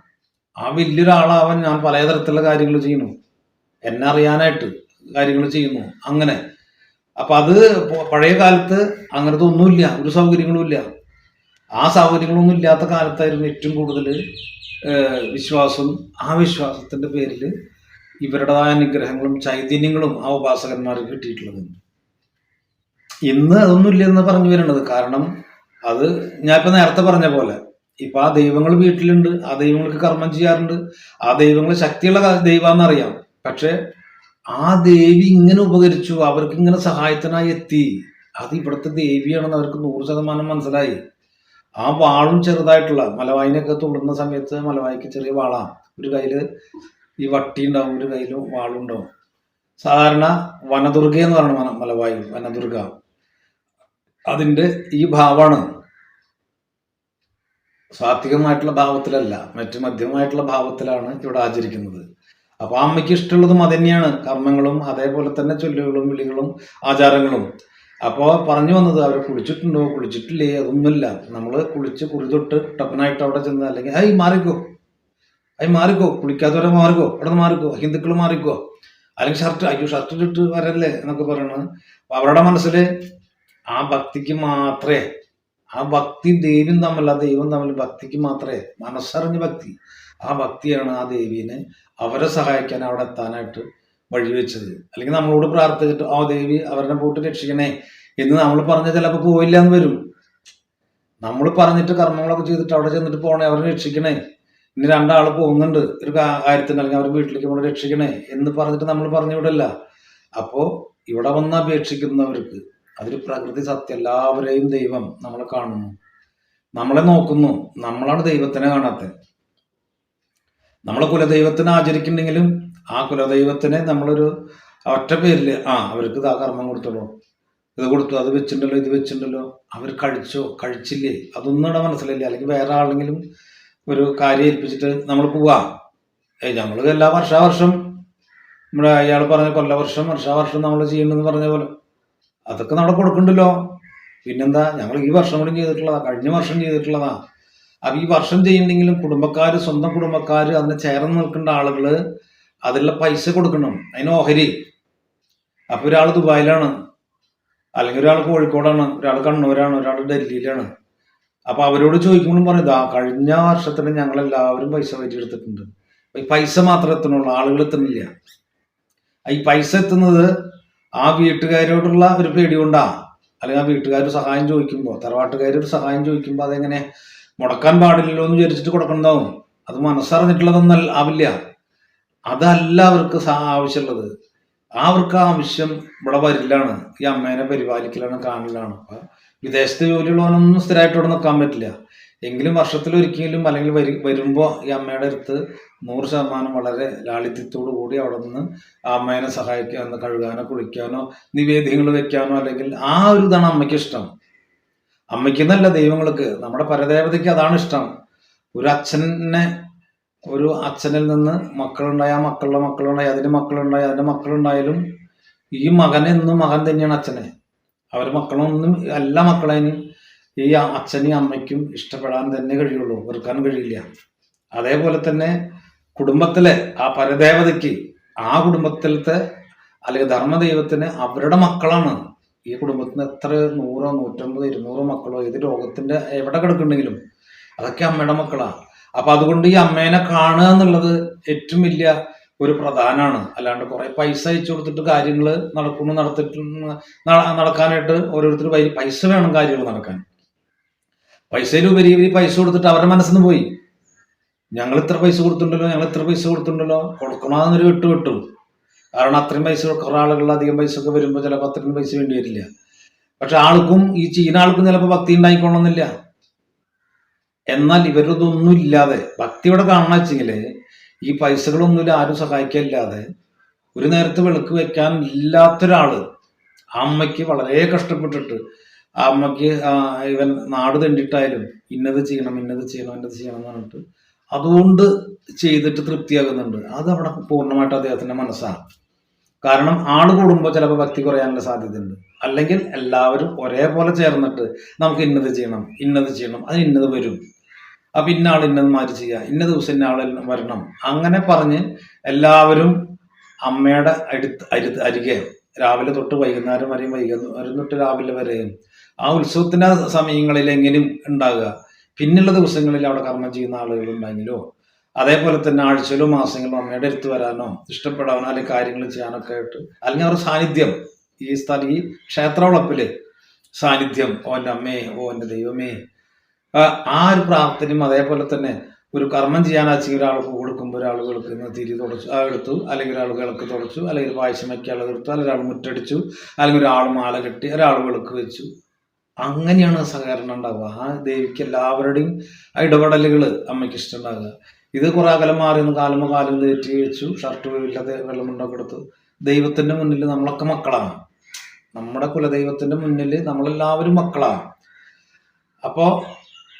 ആ വലിയൊരാളാവാൻ ഞാൻ പലതരത്തിലുള്ള കാര്യങ്ങൾ ചെയ്യുന്നു. എന്നെ അറിയാനായിട്ട് കാര്യങ്ങൾ ചെയ്യുന്നു. അങ്ങനെ. അപ്പൊ അത് പഴയ കാലത്ത് അങ്ങനത്തെ ഒന്നുമില്ല. ഒരു സൗകര്യങ്ങളും ഇല്ല. ആ സൗകര്യങ്ങളൊന്നും ഇല്ലാത്ത കാലത്തായിരുന്നു ഏറ്റവും കൂടുതൽ വിശ്വാസം. ആ വിശ്വാസത്തിന്റെ പേരിൽ ഇവരുടേതായ അനുഗ്രഹങ്ങളും ചൈതന്യങ്ങളും ആ ഉപാസകന്മാർക്ക് കിട്ടിയിട്ടുള്ളത്. ഇന്ന് അതൊന്നുമില്ല എന്ന് പറഞ്ഞു വരുന്നത് കാരണം അത് ഞാൻ ഇപ്പൊ നേരത്തെ പറഞ്ഞ പോലെ ഇപ്പൊ ആ ദൈവങ്ങൾ വീട്ടിലുണ്ട് ആ ദൈവങ്ങൾക്ക് കർമ്മം ചെയ്യാറുണ്ട് ആ ദൈവങ്ങൾ ശക്തിയുള്ള ദൈവമാണെന്നറിയാം പക്ഷെ ആ ദേവി ഇങ്ങനെ ഉപകരിച്ചു അവർക്ക് ഇങ്ങനെ സഹായത്തിനായി എത്തി അത് ഇവിടുത്തെ ദേവിയാണെന്ന് അവർക്ക് നൂറ് ശതമാനം മനസ്സിലായി. ആ വാളും ചെറുതായിട്ടുള്ള മലവായിനൊക്കെ തുള്ളുന്ന സമയത്ത് മലവായിക്ക് ചെറിയ വാളാണ് ഒരു കയ്യിൽ ഈ വട്ടി ഉണ്ടാവും ഒരു കയ്യിൽ വാളുണ്ടാവും സാധാരണ വനദുർഗ എന്ന് പറയണം മലവായി വനദുർഗ. അതിന്റെ ഈ ഭാവമാണ് സാത്വികമായിട്ടുള്ള ഭാവത്തിലല്ല മറ്റു മധ്യമമായിട്ടുള്ള ഭാവത്തിലാണ് ഇവിടെ ആചരിക്കുന്നത്. അപ്പൊ അമ്മയ്ക്ക് ഇഷ്ടമുള്ളതും അതന്നെയാണ്. കർമ്മങ്ങളും അതേപോലെ തന്നെ ചൊല്ലുകളും വിളികളും ആചാരങ്ങളും. അപ്പോൾ പറഞ്ഞു വന്നത് അവർ കുളിച്ചിട്ടുണ്ടോ കുളിച്ചിട്ടില്ലേ അതൊന്നുമില്ല. നമ്മൾ കുളിച്ച് കുളി തൊട്ട് ടപ്പനായിട്ട് അവിടെ ചെന്ന് അല്ലെങ്കിൽ ഐ മാറിക്കോ. ഐ മാറിക്കോ. കുളിക്കാത്തവരെ മാറിക്കോ. അവിടെ നിന്ന് മാറിക്കോ. ഹിന്ദുക്കൾ മാറിക്കോ. അല്ലെങ്കിൽ ഷർട്ട് അയ്യോ ഷർട്ട് ഇട്ടിട്ട് വരല്ലേ എന്നൊക്കെ പറയണത്. അവരുടെ മനസ്സിൽ ആ ഭക്തിക്ക് മാത്രമേ ആ ഭക്തി ദേവിയും തമ്മിൽ ആ ദൈവം തമ്മിൽ ഭക്തിക്ക് മാത്രമേ മനസ്സറിഞ്ഞ ഭക്തി. ആ ഭക്തിയാണ് ആ ദേവീനെ അവരെ സഹായിക്കാൻ അവിടെ എത്താനായിട്ട് വഴിവെച്ചത്. അല്ലെങ്കിൽ നമ്മളോട് പ്രാർത്ഥിച്ചിട്ട് ആ ദേവി അവരുടെ പോട്ട് രക്ഷിക്കണേ എന്ന് നമ്മൾ പറഞ്ഞ ചിലപ്പോൾ പോയില്ല എന്ന് വരും. നമ്മൾ പറഞ്ഞിട്ട് കർമ്മങ്ങളൊക്കെ ചെയ്തിട്ട് അവിടെ ചെന്നിട്ട് പോകണേ അവരെ രക്ഷിക്കണേ. ഇനി രണ്ടാൾ പോകുന്നുണ്ട് ഒരു കാര്യത്തിന് അല്ലെങ്കിൽ അവരുടെ വീട്ടിലേക്ക് നമ്മൾ രക്ഷിക്കണേ എന്ന് പറഞ്ഞിട്ട് നമ്മൾ പറഞ്ഞു വിടല്ല അപ്പോ ഇവിടെ വന്ന് അപേക്ഷിക്കുന്നവർക്ക് അതിൽ പ്രകൃതി സത്യം എല്ലാവരെയും ദൈവം നമ്മൾ കാണുന്നു. നമ്മളെ നോക്കുന്നു. നമ്മളാണ് ദൈവത്തിനെ കാണാത്തത് നമ്മളെ കുലദൈവത്തിനെ ആചരിക്കുന്നുണ്ടെങ്കിലും ആ കുലദൈവത്തിനെ നമ്മളൊരു ഒറ്റ പേരിൽ ആ അവർക്ക് ഇതാ കർമ്മം കൊടുത്തോളൂ. ഇത് കൊടുത്തു അത് വെച്ചിട്ടുണ്ടല്ലോ ഇത് വെച്ചിട്ടുണ്ടല്ലോ. അവർ കഴിച്ചോ കഴിച്ചില്ലേ? അതൊന്നും ഇവിടെ മനസ്സിലായില്ല. അല്ലെങ്കിൽ വേറെ ആളെങ്കിലും ഒരു കാര്യം ഏൽപ്പിച്ചിട്ട് നമ്മൾ പോവാ. ഏയ് ഞങ്ങൾ എല്ലാ വർഷാവർഷം നമ്മുടെ അയാൾ പറഞ്ഞ കൊല്ലവർഷം വർഷാവർഷം നമ്മൾ ചെയ്യണമെന്ന് പറഞ്ഞ പോലെ. അതൊക്കെ നമ്മൾ കൊടുക്കണ്ടല്ലോ. പിന്നെന്താ ഞങ്ങൾ ഈ വർഷം കൂടി ചെയ്തിട്ടുള്ളതാ കഴിഞ്ഞ വർഷം ചെയ്തിട്ടുള്ളതാ. അപ്പൊ ഈ വർഷം ചെയ്യുന്നെങ്കിലും കുടുംബക്കാര് സ്വന്തം കുടുംബക്കാര് അതിന് ചേർന്ന് നിൽക്കേണ്ട ആളുകൾ അതിലുള്ള പൈസ കൊടുക്കണം. അതിന് ഓഹരി. അപ്പൊ ഒരാൾ ദുബായിലാണ്. അല്ലെങ്കിൽ ഒരാൾ കോഴിക്കോടാണ്. ഒരാൾ കണ്ണൂരാണ്. ഒരാൾ ഡൽഹിയിലാണ്. അപ്പൊ അവരോട് ചോദിക്കുമ്പോഴും പറയും ഇതാ കഴിഞ്ഞ വർഷത്തിന് ഞങ്ങൾ എല്ലാവരും പൈസ പറ്റിയെടുത്തിട്ടുണ്ട് ഈ പൈസ മാത്രമേ എത്തണുള്ളൂ. ആളുകൾ എത്തുന്നില്ല. ഈ പൈസ എത്തുന്നത് ആ വീട്ടുകാരോടുള്ള ഒരു പേടി കൊണ്ടാ? അല്ലെങ്കിൽ ആ വീട്ടുകാർ സഹായം ചോദിക്കുമ്പോൾ തറവാട്ടുകാർ ഒരു സഹായം ചോദിക്കുമ്പോൾ അതെങ്ങനെ മുടക്കാൻ പാടില്ലല്ലോ എന്ന് വിചാരിച്ചിട്ട് കൊടുക്കണ്ടാവും അത് മനസ്സറിഞ്ഞിട്ടുള്ളതൊന്നും ആവില്ല. അതല്ല അവർക്ക് ആവശ്യമുള്ളത്. അവർക്ക് ആവശ്യം ഇവിടെ വരില്ലാണ്. ഈ അമ്മേനെ പരിപാലിക്കലാണ് കാണലാണ്. വിദേശത്ത് ജോലിയുള്ളവനൊന്നും സ്ഥിരമായിട്ട് ഇവിടെ നിൽക്കാൻ പറ്റില്ല. എങ്കിലും വർഷത്തിൽ ഒരിക്കലും അല്ലെങ്കിൽ വരു വരുമ്പോൾ ഈ അമ്മയുടെ അടുത്ത് നൂറ് ശതമാനം വളരെ ലാളിത്യത്തോടു കൂടി അവിടെ നിന്ന് ആ അമ്മേനെ സഹായിക്കാനോ കഴുകാനോ കുളിക്കാനോ നിവേദ്യങ്ങൾ വെക്കാനോ അല്ലെങ്കിൽ ആ ഒരു ഇതാണ് അമ്മയ്ക്ക് ഇഷ്ടം. അമ്മയ്ക്ക് എന്നല്ല ദൈവങ്ങൾക്ക് നമ്മുടെ പരദേവതയ്ക്ക് അതാണ് ഇഷ്ടം. ഒരു അച്ഛനെ ഒരു അച്ഛനിൽ നിന്ന് മക്കളുണ്ടായ ആ മക്കളുടെ മക്കളുണ്ടായി അതിന്റെ മക്കളുണ്ടായി അതിന്റെ മക്കളുണ്ടായാലും ഈ മകനെന്നും മകൻ തന്നെയാണ് അച്ഛനെ. അവരുടെ മക്കളൊന്നും എല്ലാ മക്കളേനും ഈ അച്ഛനും അമ്മയ്ക്കും ഇഷ്ടപ്പെടാൻ തന്നെ കഴിയുള്ളൂ. വെറുക്കാൻ കഴിയില്ല. അതേപോലെ തന്നെ കുടുംബത്തിലെ ആ പരദേവതയ്ക്ക് ആ കുടുംബത്തിലത്തെ അല്ലെങ്കിൽ ധർമ്മദൈവത്തിന് അവരുടെ മക്കളാണ്. ഈ കുടുംബത്തിന് എത്ര നൂറോ നൂറ്റമ്പത് ഇരുന്നൂറോ മക്കളോ ഏത് രോഗത്തിന്റെ എവിടെ കിടക്കുന്നുണ്ടെങ്കിലും അതൊക്കെ അമ്മയുടെ മക്കളാണ് അപ്പൊ അതുകൊണ്ട് ഈ അമ്മേനെ കാണുക എന്നുള്ളത് ഏറ്റവും വലിയ ഒരു പ്രധാനമാണ് അല്ലാണ്ട് കുറെ പൈസ അയച്ചു കൊടുത്തിട്ട് കാര്യങ്ങൾ നടക്കുന്നു നടത്തിട്ട് നടക്കാനായിട്ട് ഓരോരുത്തർ പൈസ വേണം കാര്യങ്ങൾ നടക്കാൻ. പൈസയിലുപരി ഇവർ പൈസ കൊടുത്തിട്ട് അവരുടെ മനസ്സിന്ന് പോയി. ഞങ്ങൾ ഇത്ര പൈസ കൊടുത്തിട്ടുണ്ടല്ലോ ഞങ്ങൾ ഇത്ര പൈസ കൊടുത്തിട്ടുണ്ടല്ലോ കൊടുക്കണമെന്നൊരു വിട്ട് വിട്ടു. കാരണം അത്രയും പൈസ കുറെ ആളുകൾ അധികം പൈസ ഒക്കെ വരുമ്പോൾ ചിലപ്പോൾ അത്രയും പൈസ വേണ്ടി വരില്ല. പക്ഷെ ആൾക്കും ഈ ചെയ്യുന്ന ആൾക്കും ചിലപ്പോൾ ഭക്തി ഉണ്ടായിക്കൊള്ളണമെന്നില്ല. എന്നാൽ ഇവരതൊന്നും ഇല്ലാതെ ഭക്തി ഇവിടെ കാണണം വെച്ചെങ്കിൽ ഈ പൈസകളൊന്നുമില്ല ആരും സഹായിക്കില്ലാതെ ഒരു നേരത്തെ വിളക്ക് വെക്കാൻ ഇല്ലാത്തൊരാൾ അമ്മയ്ക്ക് വളരെ കഷ്ടപ്പെട്ടിട്ട് അമ്മയ്ക്ക് ഇവൻ നാട് തെണ്ടിട്ടായാലും ഇന്നത് ചെയ്യണം ഇന്നത് ചെയ്യണം ഇന്നത് ചെയ്യണം എന്ന് പറഞ്ഞിട്ട് അതുകൊണ്ട് ചെയ്തിട്ട് തൃപ്തിയാകുന്നുണ്ട്. അത് അവിടെ പൂർണമായിട്ട് അദ്ദേഹത്തിന്റെ മനസ്സാണ്. കാരണം ആൾ കൂടുമ്പോൾ ചിലപ്പോൾ ഭക്തി കുറയാനുള്ള സാധ്യതയുണ്ട്. അല്ലെങ്കിൽ എല്ലാവരും ഒരേപോലെ ചേർന്നിട്ട് നമുക്ക് ഇന്നത് ചെയ്യണം ഇന്നത് ചെയ്യണം അത് ഇന്നത് വരും. അപ്പൊ ഇന്ന ആൾ ഇന്നത് മാറ്റി ചെയ്യുക ഇന്ന ദിവസം ഇന്ന ആൾ വരണം. അങ്ങനെ പറഞ്ഞ് എല്ലാവരും അമ്മയുടെ അടുത്ത് അരി അരികെ രാവിലെ തൊട്ട് വൈകുന്നേരം വരെയും വൈകുന്നേരം തൊട്ട് രാവിലെ വരെയും ആ ഉത്സവത്തിന്റെ സമയങ്ങളിൽ എങ്ങനെയും ഉണ്ടാകുക. പിന്നുള്ള ദിവസങ്ങളിൽ അവിടെ കർമ്മം ചെയ്യുന്ന ആളുകൾ ഉണ്ടെങ്കിലോ അതേപോലെ തന്നെ ആഴ്ചയിലോ മാസങ്ങളിലോ അമ്മയുടെ അടുത്ത് വരാനോ ഇഷ്ടപ്പെടാനോ അല്ലെങ്കിൽ കാര്യങ്ങൾ ചെയ്യാനൊക്കെ ആയിട്ട് അല്ലെങ്കിൽ അവരുടെ സാന്നിധ്യം ഈ സ്ഥലം ഈ ക്ഷേത്ര ക്ഷേത്രവളപ്പിൽ സാന്നിധ്യം ഓ എന്റെ അമ്മേ ഓ എന്റെ ദൈവമേ. ആ ഒരു പ്രാർത്ഥനയും അതേപോലെ തന്നെ ഒരു കർമ്മം ചെയ്യാൻ അച്ഛൻ ഒരാൾ കൊടുക്കുമ്പോൾ ഒരാൾ വിളക്കുന്ന തിരി തുടച്ചു എടുത്തു അല്ലെങ്കിൽ ഒരാൾ വിളക്ക് തുടച്ചു അല്ലെങ്കിൽ പായസം വയ്ക്കാനുള്ള എടുത്തു അല്ലെങ്കിൽ ഒരാൾ മുറ്റടിച്ചു അല്ലെങ്കിൽ ഒരാൾ മാല കെട്ടി ഒരാൾ വിളക്ക് വെച്ചു. അങ്ങനെയാണ് സഹകരണം ഉണ്ടാവുക. ആ ദേവിക്ക് എല്ലാവരുടെയും ഇടപെടലുകൾ അമ്മയ്ക്ക് ഇഷ്ടമുണ്ടാകുക ഇത് കുറെ അകലം മാറി നിന്ന് കാലമ കാലം തേറ്റി വെച്ചു ഷർട്ട് ഇല്ലാതെ വെള്ളമുണ്ടൊക്കെ കൊടുത്തു. ദൈവത്തിന്റെ മുന്നിൽ നമ്മളൊക്കെ മക്കളാണ്. നമ്മുടെ കുലദൈവത്തിന്റെ മുന്നിൽ നമ്മളെല്ലാവരും മക്കളാണ്. അപ്പോ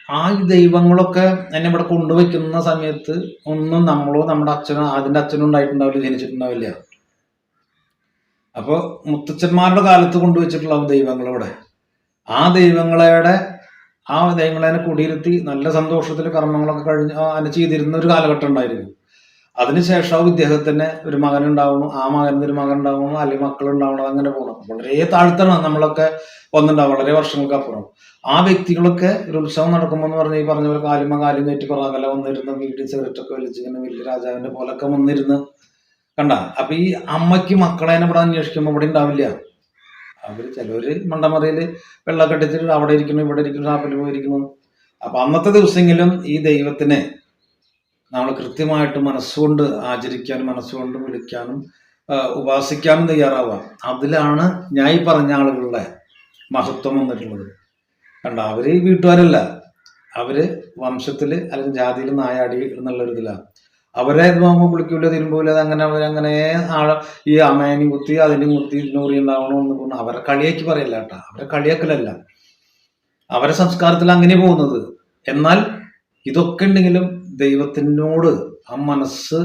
ആ ദൈവങ്ങളൊക്കെ എന്നെ ഇവിടെ കൊണ്ടുവയ്ക്കുന്ന സമയത്ത് ഒന്നും നമ്മളോ നമ്മുടെ അച്ഛനോ അതിന്റെ അച്ഛനും ഉണ്ടായിട്ടുണ്ടാവില്ല ജനിച്ചിട്ടുണ്ടാവില്ല. അപ്പൊ മുത്തച്ഛന്മാരുടെ കാലത്ത് കൊണ്ടുവച്ചിട്ടുള്ള ദൈവങ്ങൾ ഇവിടെ. ആ ദൈവങ്ങളുടെ ആ ദൈവങ്ങളെ കുടിയിരുത്തി നല്ല സന്തോഷത്തിൽ കർമ്മങ്ങളൊക്കെ കഴിഞ്ഞ് ആ ചെയ്തിരുന്ന ഒരു കാലഘട്ടം ഉണ്ടായിരുന്നു. അതിനുശേഷം ഇദ്ദേഹത്തിന് ഒരു മകൻ ഉണ്ടാവണം ആ മകന് ഒരു മകൻ ഉണ്ടാവണം അല്ലെങ്കിൽ മക്കൾ ഉണ്ടാവണം അങ്ങനെ പോകണം വളരെ താഴ്ത്തണം നമ്മളൊക്കെ വന്നിട്ടുണ്ടാവും വളരെ വർഷങ്ങൾക്ക് അപ്പുറം. ആ വ്യക്തികളൊക്കെ ഒരു ഉത്സവം നടക്കുമ്പോൾ എന്ന് പറഞ്ഞ ഈ പറഞ്ഞ പോലെ കാലുമ കാലും കയറ്റി പുറകല വന്നിരുന്ന വീട്ടിൽ സിഗരറ്റൊക്കെ വലിച്ചിങ്ങനെ വലിയ രാജാവിന്റെ പോലൊക്കെ വന്നിരുന്ന് കണ്ട. അപ്പൊ ഈ അമ്മയ്ക്ക് മക്കളെ ഇവിടെ അന്വേഷിക്കുമ്പോൾ ഇവിടെ ഉണ്ടാവില്ല. അവർ ചിലവര് മണ്ടമറിയിൽ വെള്ളമൊക്കെ ഇട്ടിട്ട് അവിടെ ഇരിക്കുന്നു ഇവിടെ ഇരിക്കുന്നു ഷാപ്പിൽ പോയിരിക്കുന്നു. അപ്പൊ അന്നത്തെ ദിവസമെങ്കിലും ഈ ദൈവത്തിനെ നമ്മൾ കൃത്യമായിട്ട് മനസ്സുകൊണ്ട് ആചരിക്കാനും മനസ്സുകൊണ്ട് വിളിക്കാനും ഉപാസിക്കാനും തയ്യാറാവാം അതിലാണ് ഞാൻ ഈ പറഞ്ഞ ആളുകളുടെ മഹത്വം വന്നിട്ടുള്ളത്. കണ്ട അവർ വീട്ടുകാരല്ല. അവർ വംശത്തിൽ അല്ലെങ്കിൽ ജാതിയിൽ നായാടി എന്നുള്ള ഒരു ഇതിലാണ് അവരെ ഇത് നോക്കുമ്പോൾ വിളിക്കൂല തിരുമ്പൂല അങ്ങനെ അവരങ്ങനെ ആളെ ഈ അമേനി കുത്തി അതിന് കുത്തി നൂറി ഉണ്ടാവണമെന്ന് പറഞ്ഞു അവരെ കളിയാക്കി പറയല്ല കേട്ടാ. അവരെ കളിയാക്കലല്ല. അവരെ സംസ്കാരത്തിൽ അങ്ങനെ പോകുന്നത്. എന്നാൽ ഇതൊക്കെ ഉണ്ടെങ്കിലും ദൈവത്തിനോട് ആ മനസ്സ്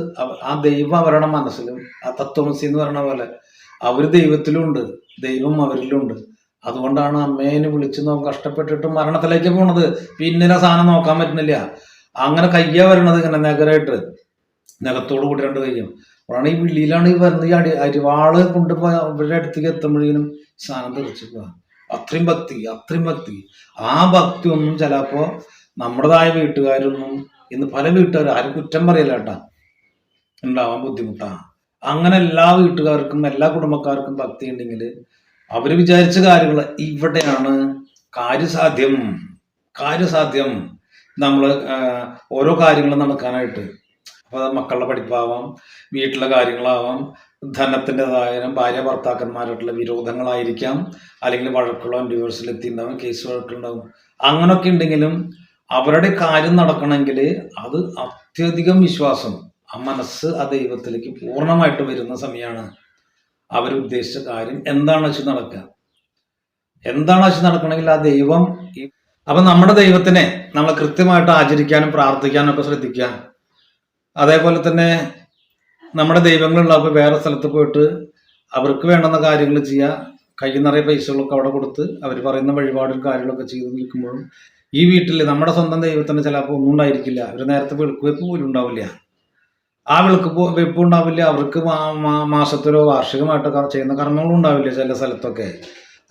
ആ ദൈവം അവരുടെ മനസ്സിലും ആ തത്വമസി എന്ന് പറയുന്ന പോലെ അവർ ദൈവത്തിലുണ്ട് ദൈവം അവരിലുണ്ട്. അതുകൊണ്ടാണ് അമ്മേനെ വിളിച്ച് നോ കഷ്ടപ്പെട്ടിട്ട് മരണത്തിലേക്ക് പോണത്. പിന്നെ സാധനം നോക്കാൻ പറ്റുന്നില്ല. അങ്ങനെ കയ്യ വരണത് ഇങ്ങനെ നഗരായിട്ട്. നിലത്തോട് കൂടി രണ്ട് കയ്യും അപ്പോഴാണ് ഈ വിളിയിലാണ് ഈ വരുന്നത് ഈ അടി അരിവാൾ കൊണ്ടുപോയി ഇവരുടെ അടുത്തേക്ക് എത്തുമ്പോഴേക്കും സാധനം തെറിച്ചു പോവാ. അത്രയും ഭക്തി അത്രയും ഭക്തി. ആ ഭക്തി ഒന്നും ചിലപ്പോ നമ്മുടേതായ വീട്ടുകാരൊന്നും ഇന്ന് പല വീട്ടുകാരും ആരും കുറ്റം പറയില്ല കേട്ടാ. ഉണ്ടാവാൻ ബുദ്ധിമുട്ടാ. അങ്ങനെ എല്ലാ വീട്ടുകാർക്കും എല്ലാ കുടുംബക്കാർക്കും ഭക്തി ഉണ്ടെങ്കിൽ അവർ വിചാരിച്ച കാര്യങ്ങൾ ഇവിടെയാണ്. കാര്യസാധ്യം കാര്യസാധ്യം. നമ്മൾ ഓരോ കാര്യങ്ങളും നടക്കാനായിട്ട് അത് മക്കളുടെ പഠിപ്പാവാം വീട്ടിലെ കാര്യങ്ങളാവാം ധനത്തിന്റെതായാലും ഭാര്യ ഭർത്താക്കന്മാരായിട്ടുള്ള വിരോധങ്ങളായിരിക്കാം അല്ലെങ്കിൽ വഴക്കുകളോ ഡിവോഴ്സിൽ എത്തിയിട്ടുണ്ടാവും കേസ് വഴക്കുണ്ടാവും അങ്ങനെയൊക്കെ ഉണ്ടെങ്കിലും അവരുടെ കാര്യം നടക്കണമെങ്കിൽ അത് അത്യധികം വിശ്വാസം ആ മനസ്സ് ആ ദൈവത്തിലേക്ക് പൂർണമായിട്ട് വരുന്ന സമയമാണ് അവരുദ്ദേശിച്ച കാര്യം എന്താണ് വെച്ച് നടക്കുക. എന്താണ് വെച്ച് നടക്കണമെങ്കിൽ ആ ദൈവം അപ്പൊ നമ്മുടെ ദൈവത്തിനെ നമ്മൾ കൃത്യമായിട്ട് ആചരിക്കാനും പ്രാർത്ഥിക്കാനും ഒക്കെ ശ്രദ്ധിക്കുക. അതേപോലെ തന്നെ നമ്മുടെ ദൈവങ്ങളുള്ളപ്പോൾ വേറെ സ്ഥലത്ത് പോയിട്ട് അവർക്ക് വേണ്ടുന്ന കാര്യങ്ങൾ ചെയ്യുക കയ്യിൽ നിറയെ പൈസകളൊക്കെ അവിടെ കൊടുത്ത് അവർ പറയുന്ന വഴിപാടും കാര്യങ്ങളൊക്കെ ചെയ്ത് നിൽക്കുമ്പോഴും ഈ വീട്ടിൽ നമ്മുടെ സ്വന്തം ദൈവത്തിന് ചിലപ്പോൾ ഒന്നും ഉണ്ടായിരിക്കില്ല. അവർ നേരത്തെ വെളുക്ക് വെപ്പ് പോലും ഉണ്ടാവില്ല. ആ വെളുക്ക് വെപ്പ് ഉണ്ടാവില്ല. അവർക്ക് മാസത്തിലോ വാർഷികമായിട്ടോ ചെയ്യുന്ന കർമ്മങ്ങളും ഉണ്ടാവില്ല ചില സ്ഥലത്തൊക്കെ.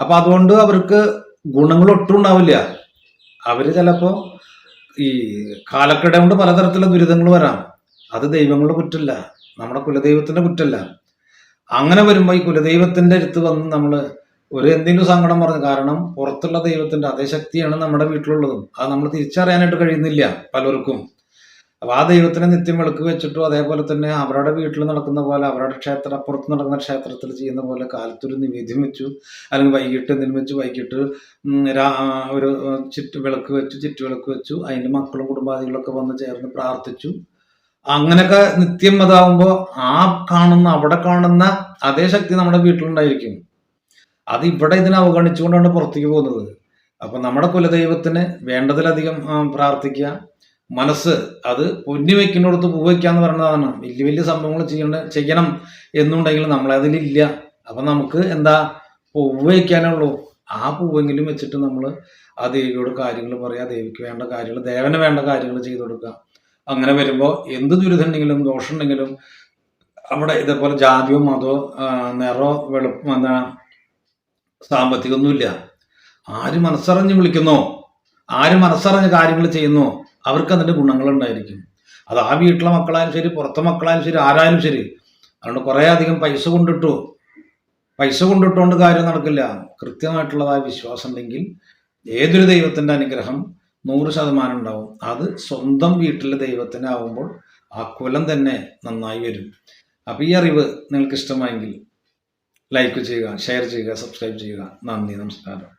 അപ്പൊ അതുകൊണ്ട് അവർക്ക് ഗുണങ്ങൾ ഒട്ടും ഉണ്ടാവില്ല. അവർ ചിലപ്പോ ഈ കാലക്കിട കൊണ്ട് പലതരത്തിലുള്ള ദുരിതങ്ങൾ വരാം. അത് ദൈവങ്ങളുടെ കുറ്റല്ല നമ്മുടെ കുലദൈവത്തിന്റെ കുറ്റല്ല. അങ്ങനെ വരുമ്പോൾ ഈ കുലദൈവത്തിന്റെ അടുത്ത് വന്ന് നമ്മൾ ഒരു എന്തെങ്കിലും സങ്കടം പറഞ്ഞു. കാരണം പുറത്തുള്ള ദൈവത്തിന്റെ അതേ ശക്തിയാണ് നമ്മുടെ വീട്ടിലുള്ളതും. അത് നമ്മൾ തിരിച്ചറിയാനായിട്ട് കഴിയുന്നില്ല പലർക്കും. അപ്പൊ ആ ദൈവത്തിനെ നിത്യം വിളക്ക് വെച്ചിട്ടും അതേപോലെ തന്നെ അവരുടെ വീട്ടിൽ നടക്കുന്ന പോലെ അവരുടെ ക്ഷേത്ര പുറത്ത് നടക്കുന്ന ക്ഷേത്രത്തിൽ ചെയ്യുന്ന പോലെ കാലത്തൊരു നിവേദ്യം വെച്ചു. അല്ലെങ്കിൽ വൈകിട്ട് എന്തെങ്കിലും വെച്ച് വൈകിട്ട് ഒരു ചുറ്റു വിളക്ക് വെച്ചു ചുറ്റുവിളക്ക് വെച്ചു. അതിന്റെ മക്കളും കുടുംബാദികളൊക്കെ വന്ന് ചേർന്ന് പ്രാർത്ഥിച്ചു. അങ്ങനെയൊക്കെ നിത്യം അതാവുമ്പോ ആ കാണുന്ന അവിടെ കാണുന്ന അതേ ശക്തി നമ്മുടെ വീട്ടിലുണ്ടായിരിക്കും. അത് ഇവിടെ ഇതിനെ അവഗണിച്ചുകൊണ്ടാണ് പുറത്തേക്ക് പോകുന്നത്. അപ്പൊ നമ്മുടെ കുലദൈവത്തിന് വേണ്ടതിലധികം പ്രാർത്ഥിക്കുക. മനസ്സ് അത് പൊന്നി വെക്കുന്നിടത്ത് പൂ വയ്ക്കുക എന്ന് പറയുന്നതാണ്. വലിയ വലിയ സംഭവങ്ങൾ ചെയ്യണ ചെയ്യണം എന്നുണ്ടെങ്കിൽ നമ്മളതിലില്ല. അപ്പൊ നമുക്ക് എന്താ പൂവ് വയ്ക്കാനേ ആ പൂവെങ്കിലും വെച്ചിട്ട് നമ്മൾ ആ ദേവിയോട് കാര്യങ്ങൾ പറയുക ദേവിക്ക് വേണ്ട കാര്യങ്ങൾ ദേവന് വേണ്ട കാര്യങ്ങൾ ചെയ്തു കൊടുക്കുക. അങ്ങനെ വരുമ്പോൾ എന്ത് ദുരിതമുണ്ടെങ്കിലും ദോഷമുണ്ടെങ്കിലും അവിടെ ഇതേപോലെ ജാതിയോ മതമോ ആ, നിറോ വെളുപ്പം എന്താ സാമ്പത്തികമൊന്നുമില്ല. ആര് മനസ്സറിഞ്ഞ് വിളിക്കുന്നോ ആര് മനസ്സറിഞ്ഞ് കാര്യങ്ങൾ ചെയ്യുന്നോ അവർക്ക് അതിന്റെ ഗുണങ്ങളുണ്ടായിരിക്കും. അത് ആ വീട്ടിലെ മക്കളായാലും ശരി പുറത്തെ മക്കളായാലും ശരി ആരായാലും ശരി. അതുകൊണ്ട് കുറേ അധികം പൈസ കൊണ്ടിട്ടു. പൈസ കൊണ്ടിട്ടുകൊണ്ട് കാര്യം നടക്കില്ല. കൃത്യമായിട്ടുള്ളതായ വിശ്വാസം ഉണ്ടെങ്കിൽ ഏതൊരു ദൈവത്തിന്റെ അനുഗ്രഹം നൂറ് ശതമാനം ഉണ്ടാവും. അത് സ്വന്തം വീട്ടിലെ ദൈവത്തിന് ആവുമ്പോൾ ആ കുലം തന്നെ നന്നായി വരും. അപ്പോൾ ഈ അറിവ് നിങ്ങൾക്ക് ഇഷ്ടമായെങ്കിൽ ലൈക്ക് ചെയ്യുക ഷെയർ ചെയ്യുക സബ്സ്ക്രൈബ് ചെയ്യുക. നന്ദി നമസ്കാരം.